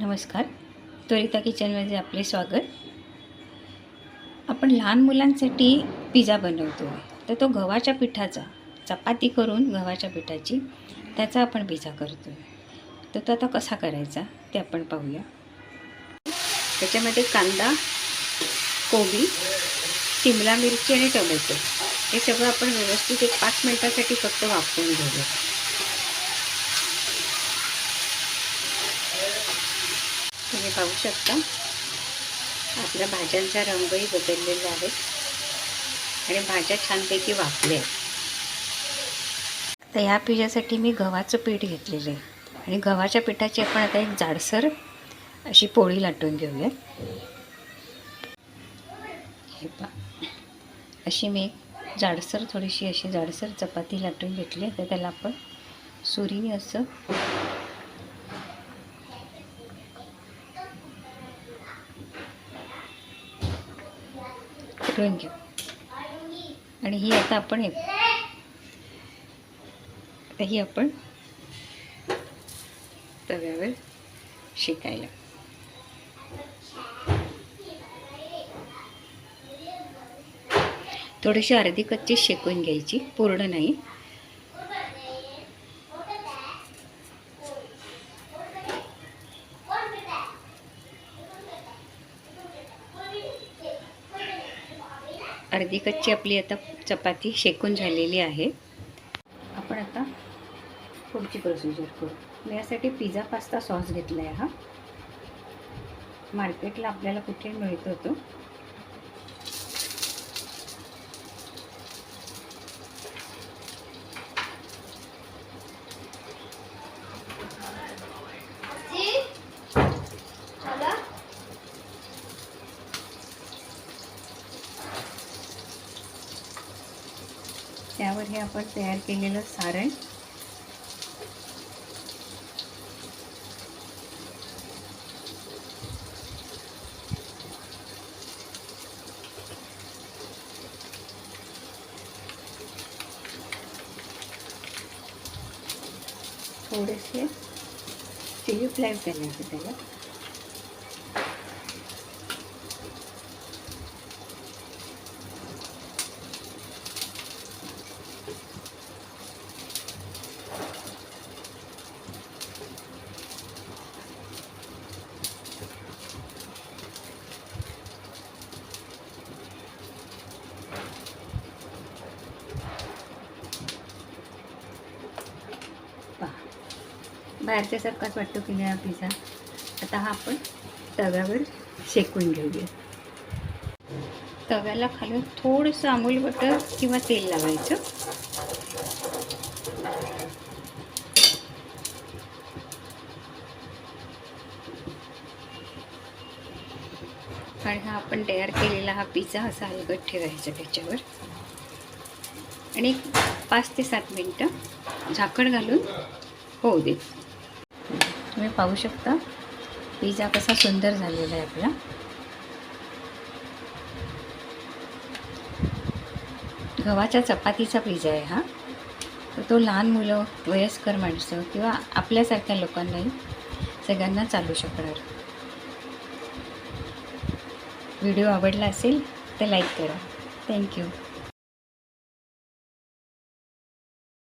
नमस्कार. त्वरिता किचनमध्ये आपले स्वागत. आपण लहान मुलांसाठी पिझ्झा बनवतो. आहे तर तो गव्हाच्या पिठाचा चपाती करून गव्हाच्या पिठाची त्याचा आपण पिझ्झा करतो आहे तर तो आता कसा करायचा ते आपण पाहूया. त्याच्यामध्ये कांदा कोबी शिमला मिरची आणि टोमॅटो. हे सगळं आपण व्यवस्थित एक पाच मिनटासाठी फक्त वापरून घेऊया. तुम्ही पाहू शकता. आपल्या भाज्यांचा रंगही बदललेला आहे. आणि भाज्या छानपैकी वापल्या आहेत. तर ह्या पिठासाठी मी गव्हाचं पीठ घेतलेलं आहे. आणि गव्हाच्या पिठाची आपण आता एक जाडसर अशी पोळी लाटून घेऊयात. हे पा अशी मी जाडसर थोडीशी अशी जाडसर चपाती लाटून घेतली तर त्याला आपण सुरीने असं करून घेऊ आणि ही आता आपण हे आता ही आपण तव्यावर शिकायला. थोडीशी अर्धी कच्ची शेकून घ्यायची पूर्ण नाही. अर्धी कच्ची आपली आता चपाती शेकून झालेली आहे. आपण आता पुढची प्रोसिजर करू. मी यासाठी पिझ्झा पास्ता सॉस घेतला आहे हा मार्केटला आपल्याला कुठे मिळतो तो? त्यावर हे आपण तयार केलेलं सारण. थोडेसे चिली फ्लेक्स घालायचे त्याला. बाहेरच्यासारखाच वाटतो की नाही हा पिझ्झा आता हा आपण तव्यावर शेकून घेऊया. तव्याला खालून थोडंसं अमूल बटर किंवा तेल लावायचं. आणि हा आपण तयार केलेला हा पिझ्झा असा अलगद ठेवायचा त्याच्यावर. आणि पाच ते सात मिनटं झाकण घालून होऊ दे. तुम्ही पाहू शकता. पिझ्झा कसा सुंदर झालेला आहे आपला. गव्हाच्या चपातीचा पिझ्झा आहे हा. तर तो लहान मुलं वयस्कर माणसं किंवा आपल्यासारख्या लोकांनाही सगळ्यांना चालू शकणार. व्हिडिओ आवडला असेल तर लाईक करा. थँक्यू